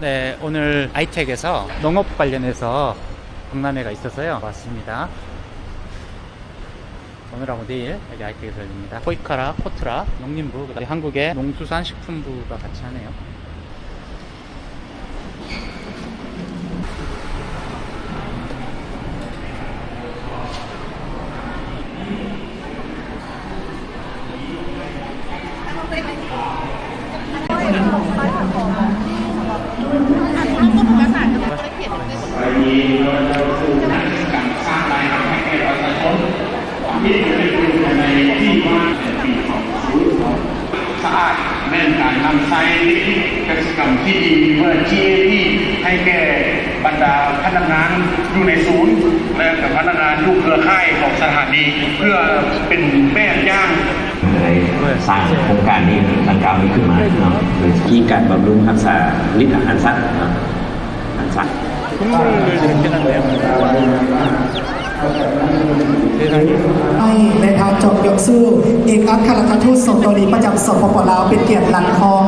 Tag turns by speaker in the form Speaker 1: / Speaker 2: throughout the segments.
Speaker 1: 네, 오늘 아이텍에서 농업 관련해서 박람회가 있어서요. 왔습니다. 오늘하고 내일 여기 아이텍에서 열립니다. 포이카라, 코트라, 농림부, 그다음에 한국의 농수산 식품부가 같이 하네요.
Speaker 2: 네, สะอาดแม่นการนำใช้กสิกรรมที่ดีเมื่อ GAP ให้แก่บรรดาพนักงานอยู่ในศูนย์ และกับพนักงานอยู่เครือข่ายของสถานีเพื่อเป็นแม่ย่าง
Speaker 3: สร้างโครงการนี้ดังกล่าวนี้ขึ้นมาเนาะโดยที่การบำรุงรักษาลิตรอาหารสัตว์เนะอาหารสัตว์
Speaker 1: ใะ
Speaker 4: ครับนะครับจบยกสู้เอกอัครราชทูตสโตรีประจำสปปลาวเป็นเกียรติหลังทอง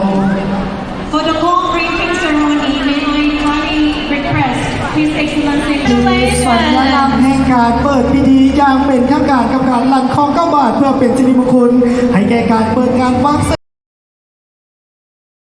Speaker 5: For the long briefing ceremony, may I kindly request His Excellency to lay
Speaker 4: สัญลักษณ์แห่งการเปิดพิธีอย่างเป็นทางการกับการหลังคองเก้าบาทเพื่อเป็นสิริมงคลให้แก่การเปิดงานวัก